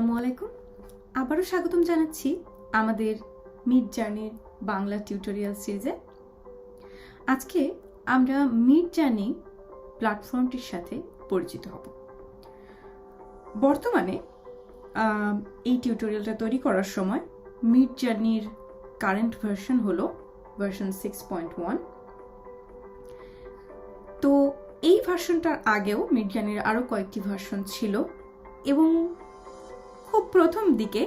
আসসালামু আলাইকুম। আবারও স্বাগতম জানাচ্ছি আমাদের মিড জার্নির বাংলা টিউটোরিয়াল সিরিজে। আজকে আমরা মিড জার্নি প্ল্যাটফর্মটির সাথে পরিচিত হব। বর্তমানে এই টিউটোরিয়ালটা তৈরি করার সময় মিড জার্নির কারেন্ট ভার্সন হলো ভার্সন সিক্স পয়েন্ট ওয়ান। তো এই ভার্সনটার আগেও মিড জার্নির আরও কয়েকটি ভার্সন ছিল এবং খুব প্রথম দিকে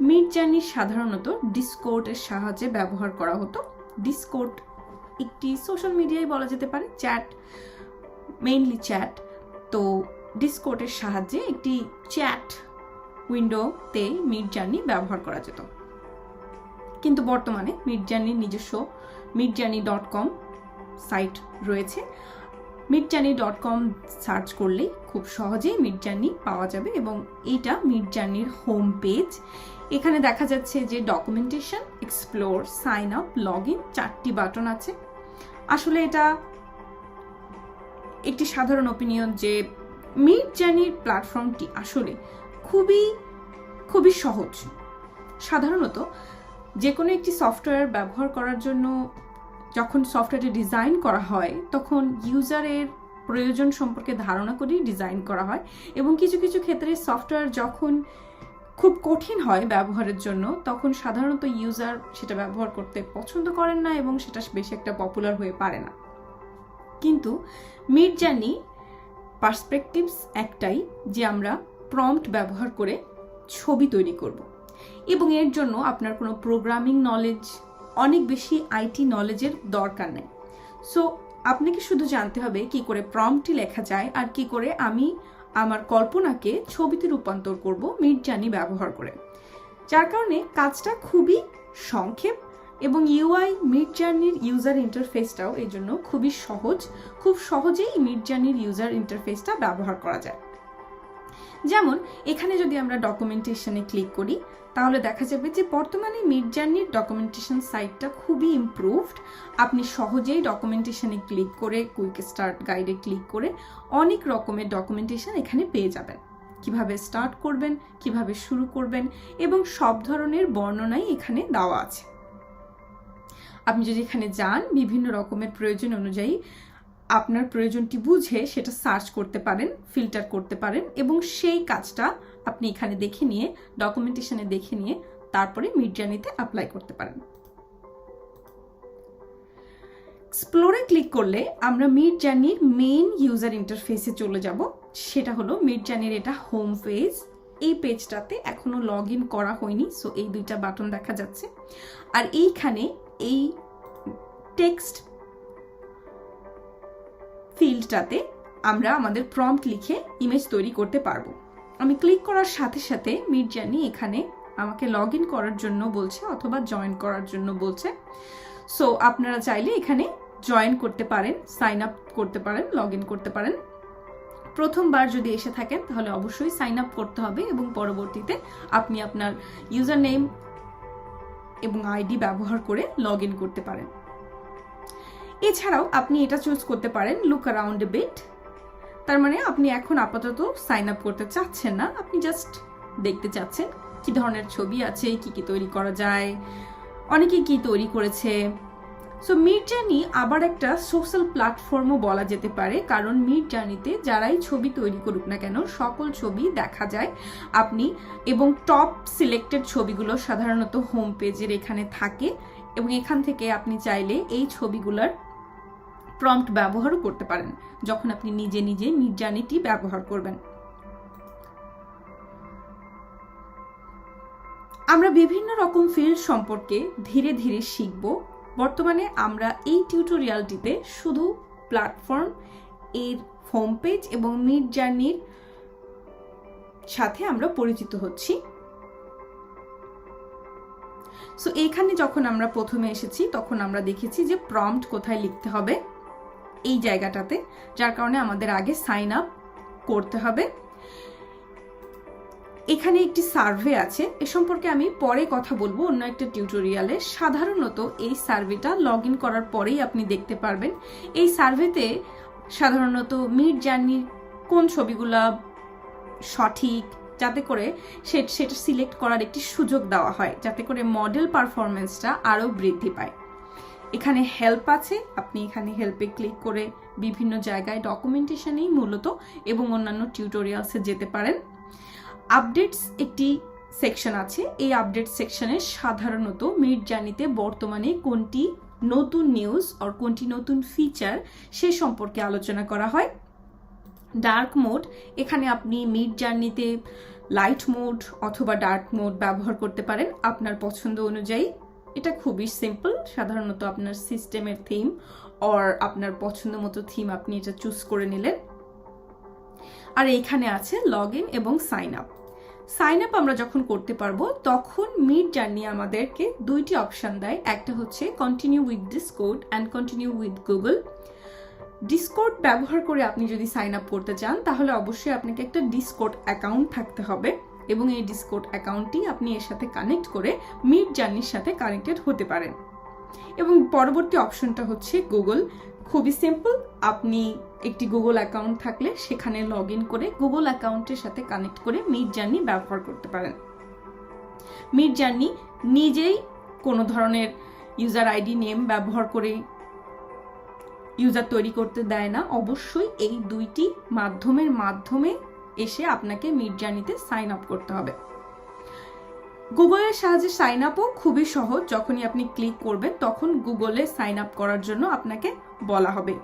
মিড জার্নি সাধারণত ডিসকোর্টের সাহায্যে ব্যবহার করা হতো। ডিসকোর্ট একটি সোশ্যাল মিডিয়ায় বলা যেতে পারে, চ্যাট, মেইনলি চ্যাট। তো ডিসকোর্টের সাহায্যে একটি চ্যাট উইন্ডোতে মিড জার্নি ব্যবহার করা যেত। কিন্তু বর্তমানে মিড জার্নির নিজস্ব Midjourney dot com site রয়েছে। Midjourney dot com search করলেই খুব সহজেই মিড জার্নি পাওয়া যাবে এবং এটা মিড জার্নির হোম পেজ এখানে দেখা যাচ্ছে যে documentation explore sign up log in চারটি বাটন আছে। আসলে এটা একটি সাধারণ ওপিনিয়ন যে মিড জার্নির প্ল্যাটফর্মটি আসলে খুবই খুবই সহজ। সাধারণত যে কোনো একটি সফটওয়্যার ব্যবহার করার জন্য যখন সফটওয়্যারটি ডিজাইন করা হয়, তখন ইউজারের প্রয়োজন সম্পর্কে ধারণা করেই ডিজাইন করা হয় এবং কিছু কিছু ক্ষেত্রে সফটওয়্যার যখন খুব কঠিন হয় ব্যবহারের জন্য, তখন সাধারণত ইউজার সেটা ব্যবহার করতে পছন্দ করেন না এবং সেটা বেশি একটা পপুলার হয়ে পারে না। কিন্তু মিড জার্নি পার্সপেক্টিভস একটাই যে আমরা প্রম্পট ব্যবহার করে ছবি তৈরি করব এবং এর জন্য আপনার কোনো প্রোগ্রামিং নলেজ অনেক বেশি আইটি নলেজের দরকার নেই। সো আপনাকে শুধু জানতে হবে কি করে প্রম্পটটি লেখা যায় আর কি করে আমি আমার কল্পনাকে ছবিতে রূপান্তর করব মিড জার্নি ব্যবহার করে। যার কারণে কাজটা খুবই সংক্ষেপ এবং ইউআই মিড জার্নির ইউজার ইন্টারফেসটাও এই জন্য খুবই সহজ। খুব সহজেই মিড জার্নির ইউজার ইন্টারফেসটা ব্যবহার করা যায়। যেমন, এখানে যদি আমরা ডকুমেন্টেশনে ক্লিক করি, তাহলে দেখা যাবে যে বর্তমানে মিড জার্নির ডকুমেন্টেশন সাইটটা খুবই ইমপ্রুভড আপনি সহজেই ডকুমেন্টেশনে ক্লিক করে কুইক স্টার্ট গাইডে ক্লিক করে অনেক রকমের ডকুমেন্টেশন এখানে পেয়ে যাবেন। কীভাবে স্টার্ট করবেন, কীভাবে শুরু করবেন এবং সব ধরনের বর্ণনাই এখানে দেওয়া আছে। আপনি যদি এখানে যান, বিভিন্ন রকমের প্রয়োজন অনুযায়ী আপনার প্রয়োজনটি বুঝে সেটা সার্চ করতে পারেন, ফিল্টার করতে পারেন এবং সেই কাজটা আপনি এখানে দেখে নিয়ে, ডকুমেন্টেশনে দেখে নিয়ে তারপরে মিড জার্নিতে অ্যাপ্লাই করতে পারেন। এক্সপ্লোরে ক্লিক করলে আমরা মিড জার্নির মেইন ইউজার ইন্টারফেসে চলে যাব। সেটা হলো মিড জার্নির এটা হোম পেজ এই পেজটাতে এখনও লগ ইন করা হয়নি সো এই দুইটা বাটন দেখা যাচ্ছে। আর এইখানে এই টেক্সট ফিল্ডটাতে আমরা আমাদের প্রম্পট লিখে ইমেজ তৈরি করতে পারব। আমি ক্লিক করার সাথে সাথে মিড জার্নি এখানে আমাকে লগ ইন করার জন্য বলছে অথবা জয়েন করার জন্য বলছে। সো আপনারা চাইলে এখানে জয়েন করতে পারেন সাইন আপ করতে পারেন লগ ইন করতে পারেন। প্রথমবার যদি এসে থাকেন, তাহলে অবশ্যই সাইন আপ করতে হবে এবং পরবর্তীতে আপনি আপনার ইউজার নেম এবং আইডি ব্যবহার করে লগ করতে পারেন। এছাড়াও আপনি এটা চুজ করতে পারেন লুক অ্যারাউন্ড এ বিট তার মানে আপনি এখন আপাতত সাইন আপ করতে চাচ্ছেন না, আপনি জাস্ট দেখতে চাচ্ছেন কি ধরনের ছবি আছে, কি কি তৈরি করা যায়, অনেকে কি তৈরি করেছে। সো মিড জার্নি আবার একটা সোশ্যাল প্ল্যাটফর্মও বলা যেতে পারে, কারণ মিড জার্নিতে যারাই ছবি তৈরি করুক না কেন, সকল ছবি দেখা যায়। আপনি এবং টপ সিলেক্টেড ছবিগুলো সাধারণত হোম পেজের এখানে থাকে এবং এখান থেকে আপনি চাইলে এই ছবিগুলোর প্রম্পট ব্যবহারও করতে পারেন, যখন আপনি নিজে নিজে মিড জার্নিটি ব্যবহার করবেন। আমরা বিভিন্ন রকম ফিল্ড সম্পর্কে ধীরে ধীরে শিখব। বর্তমানে আমরা এই টিউটোরিয়ালটিতে শুধু প্ল্যাটফর্ম এর হোম পেজ এবং মিড জার্নির সাথে আমরা পরিচিত হচ্ছি। সো এখানে যখন আমরা প্রথমে এসেছি, তখন আমরা দেখেছি যে প্রম্পট কোথায় লিখতে হবে। এই জায়গাটাতে, যার কারণে আমাদের আগে সাইন আপ করতে হবে। এখানে একটি সার্ভে আছে। এ সম্পর্কে আমি পরে কথা বলব। অন্য একটা টিউটোরিয়ালে সাধারণত এই সার্ভেটা লগ করার পরেই আপনি দেখতে পারবেন। এই সার্ভেতে সাধারণত মিড জার্নির কোন ছবিগুলা সঠিক, যাতে করে সেটা সিলেক্ট করার একটি সুযোগ দেওয়া হয়, যাতে করে মডেল পারফরমেন্সটা আরও বৃদ্ধি পায়। এখানে হেল্প আছে। আপনি এখানে হেল্পে ক্লিক করে বিভিন্ন জায়গায় ডকুমেন্টেশনেই মূলত এবং অন্যান্য টিউটোরিয়ালসে যেতে পারেন। আপডেটস একটি সেকশন আছে। এই আপডেট সেকশনে সাধারণত মিড জার্নিতে বর্তমানে কোনটি নতুন নিউজ আর কোনটি নতুন ফিচার সে সম্পর্কে আলোচনা করা হয়। ডার্ক মোড এখানে আপনি মিড জার্নিতে লাইট মোড অথবা ডার্ক মোড ব্যবহার করতে পারেন। আপনার পছন্দ অনুযায়ী এটা খুবই সিম্পল সাধারণত আপনার সিস্টেমের থিম অর আপনার পছন্দ মতো থিম আপনি এটা চুজ করে নিলেন। আর এইখানে আছে লগ ইন এবং সাইন আপ সাইন আপ আমরা যখন করতে পারব, তখন মিড জার্নি আমাদেরকে দুইটি অপশান দেয়। একটা হচ্ছে continue with Discord and continue with Google Discord ব্যবহার করে আপনি যদি সাইন আপ করতে চান, তাহলে অবশ্যই আপনাকে একটা ডিসকোড অ্যাকাউন্ট থাকতে হবে। এবং এই ডিসকোড অ্যাকাউন্টটি আপনি এর সাথে কানেক্ট করে মিড জার্নির সাথে কানেক্টেড হতে পারেন। এবং পরবর্তী অপশনটা হচ্ছে গুগল খুবই সিম্পল আপনি একটি গুগল অ্যাকাউন্ট থাকলে সেখানে লগ করে গুগল অ্যাকাউন্টের সাথে কানেক্ট করে মিড জার্নি ব্যবহার করতে পারেন। মিড জার্নি নিজেই কোনো ধরনের ইউজার আইডি নেম ব্যবহার করে ইউজার তৈরি করতে দেয় না। অবশ্যই এই দুইটি মাধ্যমের মাধ্যমে এসে আপনাকে মিড জার্নিতে সাইন আপ করতে হবে। গুগলের সাহায্যে সাইন আপও খুবই সহজ। যখনই আপনি ক্লিক করবেন, তখন গুগলে সাইন আপ করার জন্য আপনাকে বলা হবে।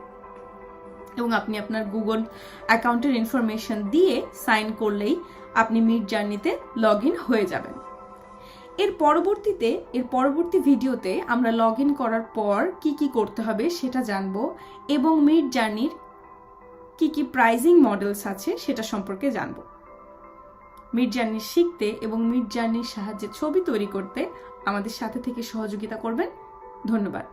এবং আপনি আপনার গুগল অ্যাকাউন্টের ইনফরমেশন দিয়ে সাইন করলেই আপনি মিড জার্নিতে লগ হয়ে যাবেন। এর পরবর্তীতে, এর পরবর্তী ভিডিওতে আমরা লগ করার পর কি কি করতে হবে সেটা জানব এবং মিড জার্নির কি কি প্রাইজিং মডেলস আছে সেটা সম্পর্কে জানব। মির্জার্নি শিখতে এবং মির্জার্নির সাহায্যে ছবি তৈরি করতে আমাদের সাথে থেকে সহযোগিতা করবেন। ধন্যবাদ।